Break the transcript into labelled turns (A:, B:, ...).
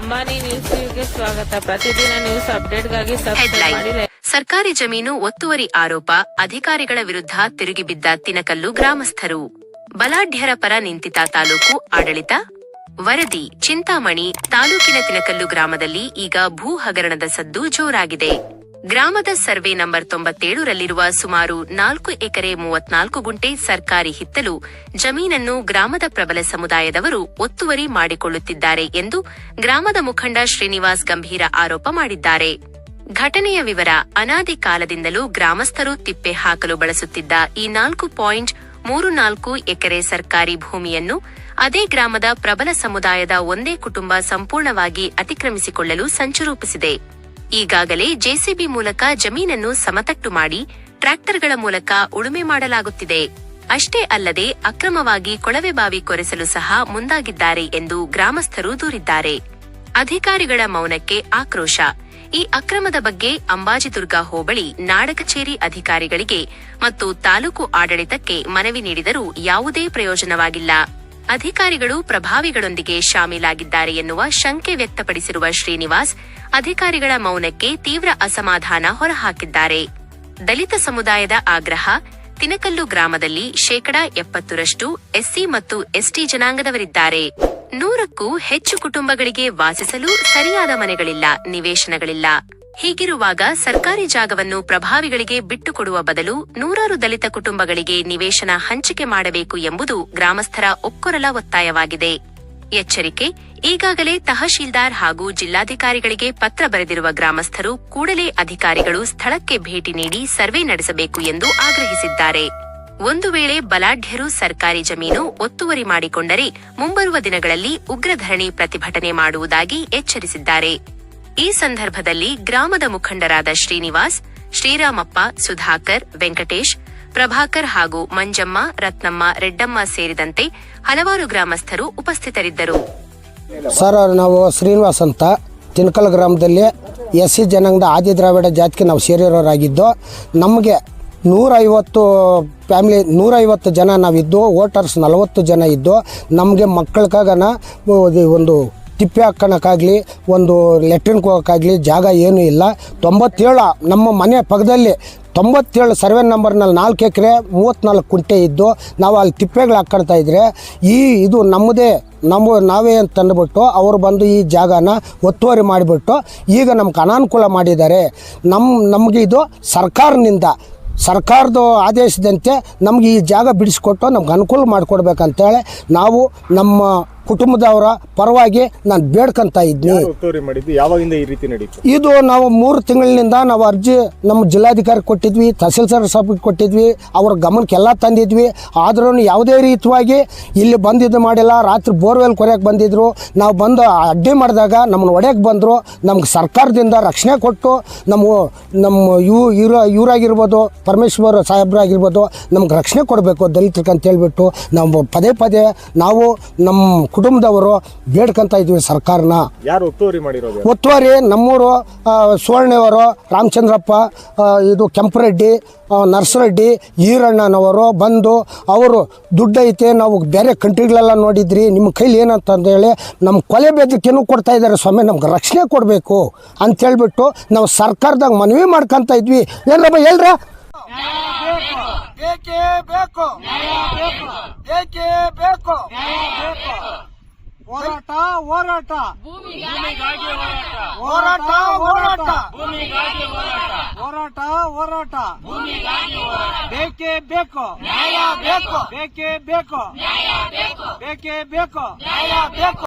A: Ambani news ಸ್ವಾಗತ. ಪ್ರತಿದಿನ news ಅಪ್ಡೇಟ್ಗಾಗಿ subscribe ಮಾಡಿ
B: ಸರ್ಕಾರಿ ಜಮೀನು ಒತ್ತುವರಿ ಆರೋಪ ಅಧಿಕಾರಿಗಳ ವಿರುದ್ಧ ತಿರುಗಿಬಿದ್ದ ತಿನಕಲ್ಲು ಗ್ರಾಮಸ್ಥರು. ಬಲಾಢ್ಯರ ಪರ ನಿಂತಿತ ತಾಲೂಕು ಆಡಳಿತ. ವರದಿ ಚಿಂತಾಮಣಿ ತಾಲೂಕಿನ ತಿನಕಲ್ಲು ಗ್ರಾಮದಲ್ಲಿ ಈಗ ಭೂ ಹಗರಣದ ಸದ್ದು ಜೋರಾಗಿದೆ. ಗ್ರಾಮದ ಸರ್ವೆ ನಂಬರ್ ತೊಂಬತ್ತೇಳರಲ್ಲಿರುವ ಸುಮಾರು ನಾಲ್ಕು ಎಕರೆ ಮೂವತ್ನಾಲ್ಕು ಗುಂಟೆ ಸರ್ಕಾರಿ ಹಿತ್ತಲು ಜಮೀನನ್ನು ಗ್ರಾಮದ ಪ್ರಬಲ ಸಮುದಾಯದವರು ಒತ್ತುವರಿ ಮಾಡಿಕೊಳ್ಳುತ್ತಿದ್ದಾರೆ ಎಂದು ಗ್ರಾಮದ ಮುಖಂಡ ಶ್ರೀನಿವಾಸ್ ಗಂಭೀರ ಆರೋಪ ಮಾಡಿದ್ದಾರೆ. ಘಟನೆಯ ವಿವರ ಅನಾದಿ ಕಾಲದಿಂದಲೂ ಗ್ರಾಮಸ್ಥರು ತಿಪ್ಪೆ ಹಾಕಲು ಬಳಸುತ್ತಿದ್ದ ಈ ನಾಲ್ಕು ಪಾಯಿಂಟ್ ಮೂರು ನಾಲ್ಕು ಎಕರೆ ಸರ್ಕಾರಿ ಭೂಮಿಯನ್ನು ಅದೇ ಗ್ರಾಮದ ಪ್ರಬಲ ಸಮುದಾಯದ ಒಂದೇ ಕುಟುಂಬ ಸಂಪೂರ್ಣವಾಗಿ ಅತಿಕ್ರಮಿಸಿಕೊಳ್ಳಲು ಸಂಚು ರೂಪಿಸಿದೆ. ಈಗಾಗಲೇ ಜೆಸಿಬಿ ಮೂಲಕ ಜಮೀನನ್ನು ಸಮತಟ್ಟು ಮಾಡಿ ಟ್ರ್ಯಾಕ್ಟರ್ಗಳ ಮೂಲಕ ಉಳುಮೆ ಮಾಡಲಾಗುತ್ತಿದೆ. ಅಷ್ಟೇ ಅಲ್ಲದೆ ಅಕ್ರಮವಾಗಿ ಕೊಳವೆ ಬಾವಿ ಕೊರೆಸಲು ಸಹ ಮುಂದಾಗಿದ್ದಾರೆ ಎಂದು ಗ್ರಾಮಸ್ಥರು ದೂರಿದ್ದಾರೆ. ಅಧಿಕಾರಿಗಳ ಮೌನಕ್ಕೆ ಆಕ್ರೋಶ. ಈ ಅಕ್ರಮದ ಬಗ್ಗೆ ಅಂಬಾಜಿದುರ್ಗ ಹೋಬಳಿ ನಾಡಕಚೇರಿ ಅಧಿಕಾರಿಗಳಿಗೆ ಮತ್ತು ತಾಲೂಕು ಆಡಳಿತಕ್ಕೆ ಮನವಿ ನೀಡಿದರೂ ಯಾವುದೇ ಪ್ರಯೋಜನವಾಗಿಲ್ಲ. ಅಧಿಕಾರಿಗಳು ಪ್ರಭಾವಿಗಳೊಂದಿಗೆ ಶಾಮೀಲಾಗಿದ್ದಾರೆ ಎನ್ನುವ ಶಂಕೆ ವ್ಯಕ್ತಪಡಿಸಿರುವ ಶ್ರೀನಿವಾಸ್, ಅಧಿಕಾರಿಗಳ ಮೌನಕ್ಕೆ ತೀವ್ರ ಅಸಮಾಧಾನ ಹೊರಹಾಕಿದ್ದಾರೆ. ದಲಿತ ಸಮುದಾಯದ ಆಗ್ರಹ, ತಿನಕಲ್ಲು ಗ್ರಾಮದಲ್ಲಿ ಶೇಕಡಾ ಎಪ್ಪತ್ತರಷ್ಟು ಎಸ್ಸಿ ಮತ್ತು ಎಸ್ಟಿ ಜನಾಂಗದವರಿದ್ದಾರೆ. ನೂರಕ್ಕೂ ಹೆಚ್ಚು ಕುಟುಂಬಗಳಿಗೆ ವಾಸಿಸಲು ಸರಿಯಾದ ಮನೆಗಳಿಲ್ಲ, ನಿವೇಶನಗಳಿಲ್ಲ. ಹೀಗಿರುವಾಗ ಸರ್ಕಾರಿ ಜಾಗವನ್ನು ಪ್ರಭಾವಿಗಳಿಗೆ ಬಿಟ್ಟುಕೊಡುವ ಬದಲು ನೂರಾರು ದಲಿತ ಕುಟುಂಬಗಳಿಗೆ ನಿವೇಶನ ಹಂಚಿಕೆ ಮಾಡಬೇಕು ಎಂಬುದು ಗ್ರಾಮಸ್ಥರ ಒಕ್ಕೊರಲ ಒತ್ತಾಯವಾಗಿದೆ. ಎಚ್ಚರಿಕೆ, ಈಗಾಗಲೇ ತಹಶೀಲ್ದಾರ್ ಹಾಗೂ ಜಿಲ್ಲಾಧಿಕಾರಿಗಳಿಗೆ ಪತ್ರ ಬರೆದಿರುವ ಗ್ರಾಮಸ್ಥರು ಕೂಡಲೇ ಅಧಿಕಾರಿಗಳು ಸ್ಥಳಕ್ಕೆ ಭೇಟಿ ನೀಡಿ ಸರ್ವೆ ನಡೆಸಬೇಕು ಎಂದು ಆಗ್ರಹಿಸಿದ್ದಾರೆ. ಒಂದು ವೇಳೆ ಬಲಾಢ್ಯರು ಸರ್ಕಾರಿ ಜಮೀನು ಒತ್ತುವರಿ ಮಾಡಿಕೊಂಡರೆ ಮುಂಬರುವ ದಿನಗಳಲ್ಲಿ ಉಗ್ರ ಧರಣಿ ಪ್ರತಿಭಟನೆ ಮಾಡುವುದಾಗಿ ಎಚ್ಚರಿಸಿದ್ದಾರೆ. ಈ ಸಂದರ್ಭದಲ್ಲಿ ಗ್ರಾಮದ ಮುಖಂಡರಾದ ಶ್ರೀನಿವಾಸ್, ಶ್ರೀರಾಮಪ್ಪ, ಸುಧಾಕರ್, ವೆಂಕಟೇಶ್, ಪ್ರಭಾಕರ್ ಹಾಗೂ ಮಂಜಮ್ಮ, ರತ್ನಮ್ಮ, ರೆಡ್ಡಮ್ಮ ಸೇರಿದಂತೆ ಹಲವಾರು ಗ್ರಾಮಸ್ಥರು ಉಪಸ್ಥಿತರಿದ್ದರು.
C: ಸರ್, ನಾವು ಶ್ರೀನಿವಾಸ್ ಅಂತ. ತಿನ್ಕಲ್ ಗ್ರಾಮದಲ್ಲಿ ಎಸ್ ಸಿ ಜನಾಂಗದ ಆದಿ ದ್ರಾವಿಡ ಜಾತಿಗೆ ನಾವು ಸೇರಿರೋರಾಗಿದ್ದು, ನಮಗೆ ನೂರೈವತ್ತು ಫ್ಯಾಮಿಲಿ, ನೂರೈವತ್ತು ಜನ ನಾವಿದ್ದು, ವೋಟರ್ಸ್ ನಲವತ್ತು ಜನ ಇದ್ದು, ನಮಗೆ ಮಕ್ಕಳಿಗಾಗನ ಒಂದು ತಿಪ್ಪೆ ಹಾಕ್ಕೊಳಕ್ಕಾಗಲಿ ಒಂದು ಲೆಟ್ರಿನ್ಗೆ ಹೋಗೋಕ್ಕಾಗಲಿ ಜಾಗ ಏನೂ ಇಲ್ಲ. ತೊಂಬತ್ತೇಳು ನಮ್ಮ ಮನೆ ಪಕ್ಕದಲ್ಲಿ ತೊಂಬತ್ತೇಳು ಸರ್ವೆ ನಂಬರ್ನಲ್ಲಿ ನಾಲ್ಕು ಎಕರೆ, ಮೂವತ್ತ್ನಾಲ್ಕು ಕುಂಟೆ ಇದ್ದು ನಾವು ಅಲ್ಲಿ ತಿಪ್ಪೆಗಳು ಹಾಕ್ಕೊಳ್ತಾ ಇದ್ದರೆ ಈ ಇದು ನಮ್ಮದೇ, ನಮ್ಮ ನಾವೇ ಅಂತ ಅಂದ್ಬಿಟ್ಟು ಅವರು ಬಂದು ಈ ಜಾಗನ ಒತ್ತುವರಿ ಮಾಡಿಬಿಟ್ಟು ಈಗ ನಮ್ಗೆ ಅನಾನುಕೂಲ ಮಾಡಿದ್ದಾರೆ. ನಮ್ಮ ನಮಗೆ ಇದು ಸರ್ಕಾರದಿಂದ ಸರ್ಕಾರದ ಆದೇಶದಂತೆ ನಮಗೆ ಈ ಜಾಗ ಬಿಡಿಸ್ಕೊಟ್ಟು ನಮ್ಗೆ ಅನುಕೂಲ ಮಾಡಿಕೊಡ್ಬೇಕಂತೇಳಿ ನಾವು ನಮ್ಮ ಕುಟುಂಬದವರ ಪರವಾಗಿ ನಾನು ಬೇಡ್ಕೊಂತ
D: ಒತ್ತುವರಿ ಮಾಡಿದ್ದು? ಯಾವಾಗಿಂದ ಈ ರೀತಿ ನಡೀತು?
C: ಇದು ನಾವು ಮೂರು ತಿಂಗಳಿನಿಂದ ನಾವು ಅರ್ಜಿ ನಮ್ಮ ಜಿಲ್ಲಾಧಿಕಾರಿ ಕೊಟ್ಟಿದ್ವಿ ತಹಸೀಲ್ದಾರ್ ಸಾಹೇಬ್ಗೆ ಕೊಟ್ಟಿದ್ವಿ ಅವ್ರ ಗಮನಕ್ಕೆಲ್ಲ ತಂದಿದ್ವಿ. ಆದ್ರೂ ಯಾವುದೇ ರೀತಿಯಾಗಿ ಇಲ್ಲಿ ಬಂದಿದ್ದು ಮಾಡಿಲ್ಲ. ರಾತ್ರಿ ಬೋರ್ವೆಲ್ ಕೊರೆಯಕ್ಕೆ ಬಂದಿದ್ರು. ನಾವು ಬಂದು ಅಡ್ಡಿ ಮಾಡಿದಾಗ ನಮ್ಮನ್ನು ಒಡೆಯಕ್ಕೆ ಬಂದರು. ನಮ್ಗೆ ಸರ್ಕಾರದಿಂದ ರಕ್ಷಣೆ ಕೊಟ್ಟು ನಮ್ಮ ನಮ್ಮ ಇವು ಇವ್ರ ಇವರಾಗಿರ್ಬೋದು ಪರಮೇಶ್ವರ್ ಸಾಹೇಬ್ರಾಗಿರ್ಬೋದು ನಮ್ಗೆ ರಕ್ಷಣೆ ಕೊಡಬೇಕು ದಲಿತರಿಗೆ ಅಂತ ಹೇಳ್ಬಿಟ್ಟು ನಾವು ಪದೇ ಪದೇ ನಾವು ನಮ್ಮ ಕುಟುಂಬದವರು ಬೇಡ್ಕೊಂತ ಇದ್ವಿ ಸರ್ಕಾರನ.
D: ಯಾರು ಒತ್ತುವರಿ ಮಾಡಿರೋದು?
C: ಒತ್ತುವರಿ ನಮ್ಮೂರು ಸುವರ್ಣವರು ರಾಮಚಂದ್ರಪ್ಪ ಇದು ಕೆಂಪರೆಡ್ಡಿ ನರ್ಸರೆಡ್ಡಿ ಈರಣ್ಣನವರು ಬಂದು ಅವರು ದುಡ್ಡೈತೆ ಐತೆ ನಾವು ಬೇರೆ ಕಂಟ್ರಿಗಳೆಲ್ಲ ನೋಡಿದ್ರಿ ನಿಮ್ಮ ಕೈಲಿ ಏನಂತ ಹೇಳಿ ನಮ್ಮ ಕೊಲೆ ಬೆದರಿಕೆನೂ ಕೊಡ್ತಾ ಇದ್ದಾರೆ ಸ್ವಾಮಿ ನಮ್ಗೆ ರಕ್ಷಣೆ ಕೊಡಬೇಕು ಅಂತೇಳ್ಬಿಟ್ಟು ನಾವು ಸರ್ಕಾರದಾಗ ಮನವಿ ಮಾಡ್ಕೊಂತ ಇದ್ವಿ. ಏನ್ರಪ್ಪ ಹೇಳ್ರ?
E: ಬೇಕು. ಬೇಕು. ಏಕೆ ಬೇಕು. ಹೋರಾಟ ಹೋರಾಟ ಹೋರಾಟ ಹೋರಾಟ ಹೋರಾಟ ಹೋರಾಟ ಬೇಕೇ ಬೇಕು ನ್ಯಾಯ ಬೇಕು ಬೇಕೇ ಬೇಕು ನ್ಯಾಯ ಬೇಕು ಬೇಕೇ ಬೇಕು ನ್ಯಾಯ ಬೇಕು